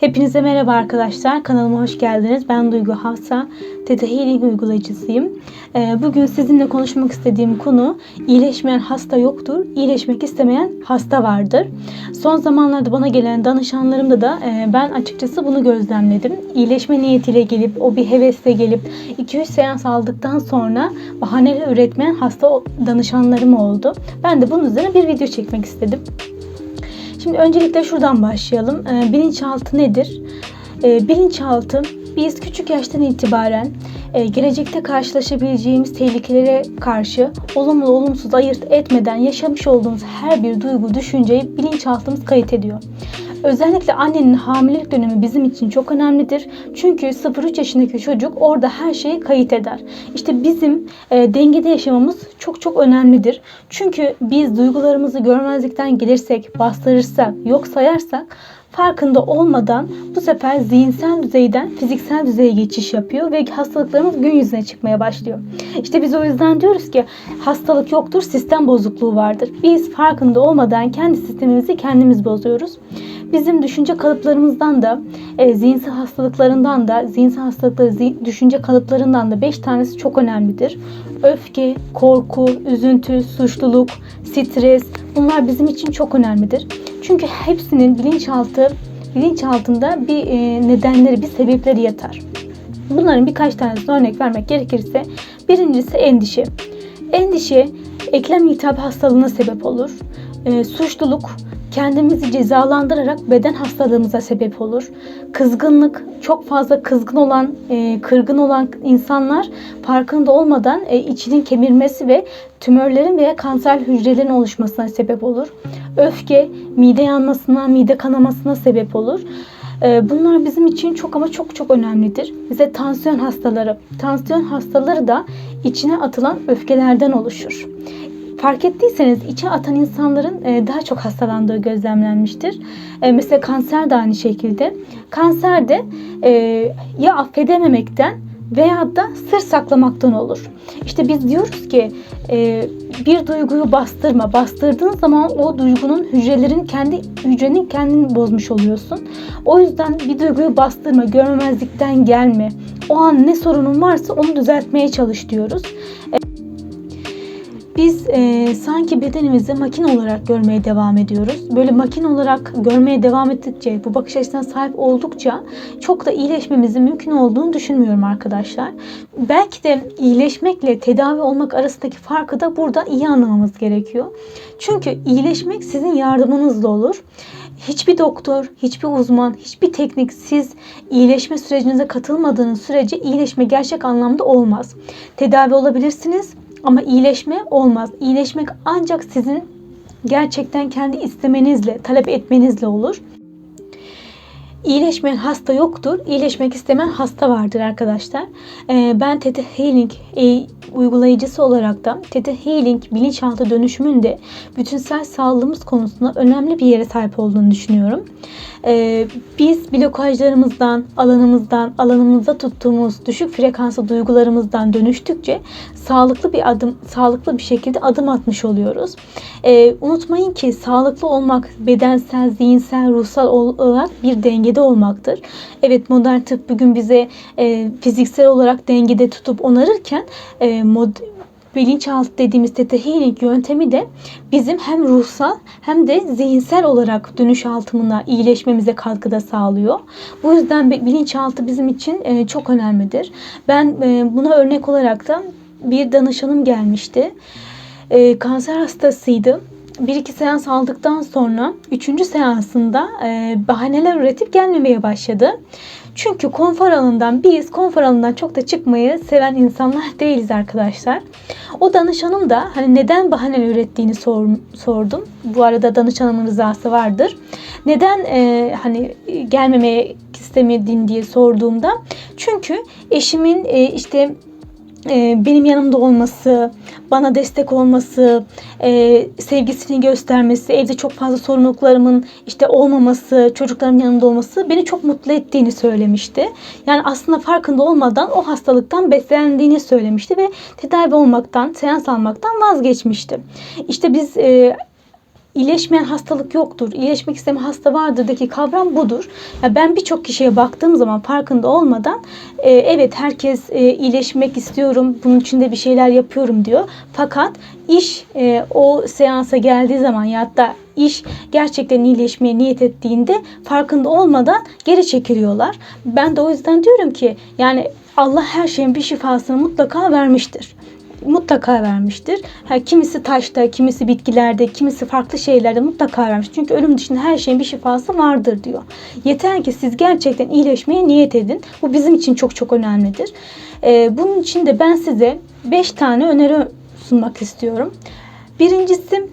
Hepinize merhaba arkadaşlar. Kanalıma hoş geldiniz. Ben Duygu Hafsa. Theta Healing uygulayıcısıyım. Ee, Bugün sizinle konuşmak istediğim konu iyileşmeyen hasta yoktur. İyileşmek istemeyen hasta vardır. Son zamanlarda bana gelen danışanlarımda da e, ben açıkçası bunu gözlemledim. İyileşme niyetiyle gelip o bir hevesle gelip 2-3 seans aldıktan sonra bahaneler üretmeyen hasta danışanlarım oldu. Ben de bunun üzerine bir video çekmek istedim. Şimdi öncelikle şuradan başlayalım. Ee, bilinçaltı nedir? Ee, bilinçaltı biz küçük yaştan itibaren e, gelecekte karşılaşabileceğimiz tehlikelere karşı olumlu olumsuz ayırt etmeden yaşamış olduğumuz her bir duygu, düşünceyi bilinçaltımız kayıt ediyor. Özellikle annenin hamilelik dönemi bizim için çok önemlidir. Çünkü 0-3 yaşındaki çocuk orada her şeyi kayıt eder. İşte bizim e, dengede yaşamamız çok çok önemlidir. Çünkü biz duygularımızı görmezlikten gelirsek, bastırırsak, yok sayarsak farkında olmadan bu sefer zihinsel düzeyden fiziksel düzeye geçiş yapıyor ve hastalıklarımız gün yüzüne çıkmaya başlıyor. İşte biz o yüzden diyoruz ki hastalık yoktur, sistem bozukluğu vardır. Biz farkında olmadan kendi sistemimizi kendimiz bozuyoruz. Bizim düşünce kalıplarımızdan da, e, zihinsel hastalıklarından da, zihinsel hastalıkları, zi- düşünce kalıplarından da 5 tanesi çok önemlidir. Öfke, korku, üzüntü, suçluluk, stres bunlar bizim için çok önemlidir. Çünkü hepsinin bilinçaltı bilinçaltında bir e, nedenleri, bir sebepleri yatar. Bunların birkaç tanesine örnek vermek gerekirse birincisi endişe. Endişe eklem iltihabı hastalığına sebep olur. E, suçluluk kendimizi cezalandırarak beden hastalığımıza sebep olur. Kızgınlık, çok fazla kızgın olan, e, kırgın olan insanlar farkında olmadan e, içinin kemirmesi ve tümörlerin veya kanser hücrelerin oluşmasına sebep olur. Öfke, mide yanmasına, mide kanamasına sebep olur. E, Bunlar bizim için çok ama çok çok önemlidir. Bize tansiyon hastaları. Tansiyon hastaları da içine atılan öfkelerden oluşur. Fark ettiyseniz içe atan insanların e, daha çok hastalandığı gözlemlenmiştir. E, Mesela kanser de aynı şekilde. Kanser de e, ya affedememekten veya da sır saklamaktan olur. İşte biz diyoruz ki e, bir duyguyu bastırma. Bastırdığın zaman o duygunun hücrelerin kendi hücrenin kendini bozmuş oluyorsun. O yüzden bir duyguyu bastırma, görmemezlikten gelme. O an ne sorunun varsa onu düzeltmeye çalış diyoruz. Biz e, sanki bedenimizi makine olarak görmeye devam ediyoruz. Böyle makine olarak görmeye devam ettikçe, bu bakış açısına sahip oldukça çok da iyileşmemizin mümkün olduğunu düşünmüyorum arkadaşlar. Belki de iyileşmekle tedavi olmak arasındaki farkı da burada iyi anlamamız gerekiyor. Çünkü iyileşmek sizin yardımınızla olur. Hiçbir doktor, hiçbir uzman, hiçbir teknik siz iyileşme sürecinize katılmadığınız sürece iyileşme gerçek anlamda olmaz. Tedavi olabilirsiniz ama iyileşme olmaz. İyileşmek ancak sizin gerçekten kendi istemenizle, talep etmenizle olur. İyileşmeyen hasta yoktur. İyileşmek istemeyen hasta vardır arkadaşlar. Ee, ben Theta Healing e, uygulayıcısı olarak da Theta Healing bilinçaltı dönüşümünde bütünsel sağlığımız konusunda önemli bir yere sahip olduğunu düşünüyorum. Ee, biz blokajlarımızdan, alanımızdan, alanımızda tuttuğumuz düşük frekanslı duygularımızdan dönüştükçe sağlıklı bir adım, sağlıklı bir şekilde adım atmış oluyoruz. Ee, unutmayın ki sağlıklı olmak bedensel, zihinsel, ruhsal olarak bir dengede olmaktır. Evet modern tıp bugün bize e, fiziksel olarak dengede tutup onarırken e, mod, bilinçaltı dediğimiz Theta Healing yöntemi de bizim hem ruhsal hem de zihinsel olarak dönüş altımına iyileşmemize katkıda sağlıyor. Bu yüzden bilinçaltı bizim için e, çok önemlidir. Ben e, buna örnek olarak da bir danışanım gelmişti. E, kanser hastasıydı. Bir iki seans aldıktan sonra üçüncü seansında e, bahaneler üretip gelmemeye başladı. Çünkü konfor alanından biz konfor alanından çok da çıkmayı seven insanlar değiliz arkadaşlar. O danışanım da hani neden bahane ürettiğini sor, sordum. Bu arada danışanımın rızası vardır. Neden e, hani gelmemeye istemedin diye sorduğumda çünkü eşimin e, işte e, benim yanımda olması, bana destek olması, e, sevgisini göstermesi, evde çok fazla sorumluluklarımın işte olmaması, çocuklarımın yanında olması beni çok mutlu ettiğini söylemişti. Yani aslında farkında olmadan o hastalıktan beslendiğini söylemişti ve tedavi olmaktan, seans almaktan vazgeçmişti. İşte biz e, iyileşmeyen hastalık yoktur. İyileşmek istemeyen hasta vardır'daki kavram budur. Ya ben birçok kişiye baktığım zaman farkında olmadan e, evet herkes e, iyileşmek istiyorum. Bunun için de bir şeyler yapıyorum diyor. Fakat iş e, o seansa geldiği zaman ya da iş gerçekten iyileşmeye niyet ettiğinde farkında olmadan geri çekiliyorlar. Ben de o yüzden diyorum ki yani Allah her şeyin bir şifasını mutlaka vermiştir mutlaka vermiştir. Ha, kimisi taşta, kimisi bitkilerde, kimisi farklı şeylerde mutlaka vermiş. Çünkü ölüm dışında her şeyin bir şifası vardır diyor. Yeter ki siz gerçekten iyileşmeye niyet edin. Bu bizim için çok çok önemlidir. Ee, bunun için de ben size 5 tane öneri sunmak istiyorum. Birincisi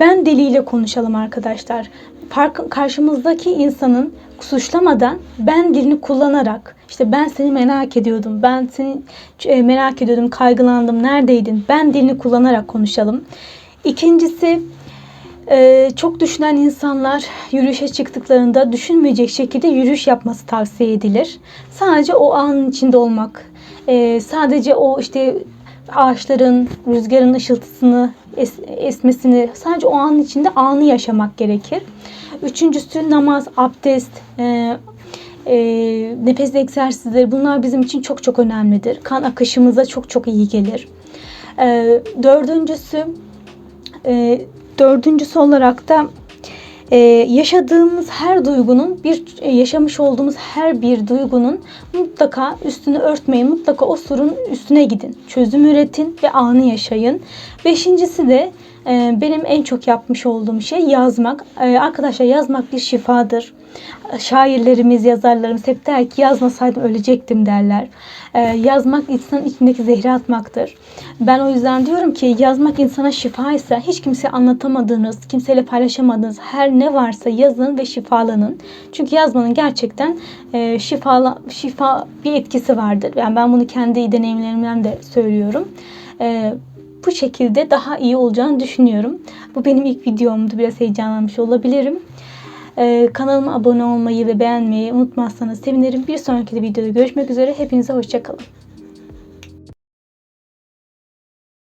ben diliyle konuşalım arkadaşlar. Fark, karşımızdaki insanın suçlamadan ben dilini kullanarak işte ben seni merak ediyordum, ben seni e, merak ediyordum, kaygılandım, neredeydin? Ben dilini kullanarak konuşalım. İkincisi e, çok düşünen insanlar yürüyüşe çıktıklarında düşünmeyecek şekilde yürüyüş yapması tavsiye edilir. Sadece o anın içinde olmak, e, sadece o işte ağaçların, rüzgarın ışıltısını, es, esmesini sadece o anın içinde anı yaşamak gerekir. Üçüncüsü namaz, abdest, e, e, nefes egzersizleri bunlar bizim için çok çok önemlidir. Kan akışımıza çok çok iyi gelir. E, dördüncüsü e, dördüncüsü olarak da ee, yaşadığımız her duygunun bir e, yaşamış olduğumuz her bir duygunun mutlaka üstünü örtmeyin. Mutlaka o sorunun üstüne gidin. Çözüm üretin ve anı yaşayın. Beşincisi de e, benim en çok yapmış olduğum şey yazmak. E, arkadaşlar yazmak bir şifadır. Şairlerimiz, yazarlarımız hep der ki yazmasaydım ölecektim derler. E, yazmak insanın içindeki zehri atmaktır. Ben o yüzden diyorum ki yazmak insana şifa ise hiç kimseye anlatamadığınız, kimseyle paylaşamadığınız her ne varsa yazın ve şifalanın. Çünkü yazmanın gerçekten e, şifa, şifa bir etkisi vardır. Yani ben bunu kendi deneyimlerimden de söylüyorum. Bu şekilde daha iyi olacağını düşünüyorum. Bu benim ilk videomdu. Biraz heyecanlanmış olabilirim. Ee, kanalıma abone olmayı ve beğenmeyi unutmazsanız sevinirim. Bir sonraki videoda görüşmek üzere. Hepinize hoşçakalın.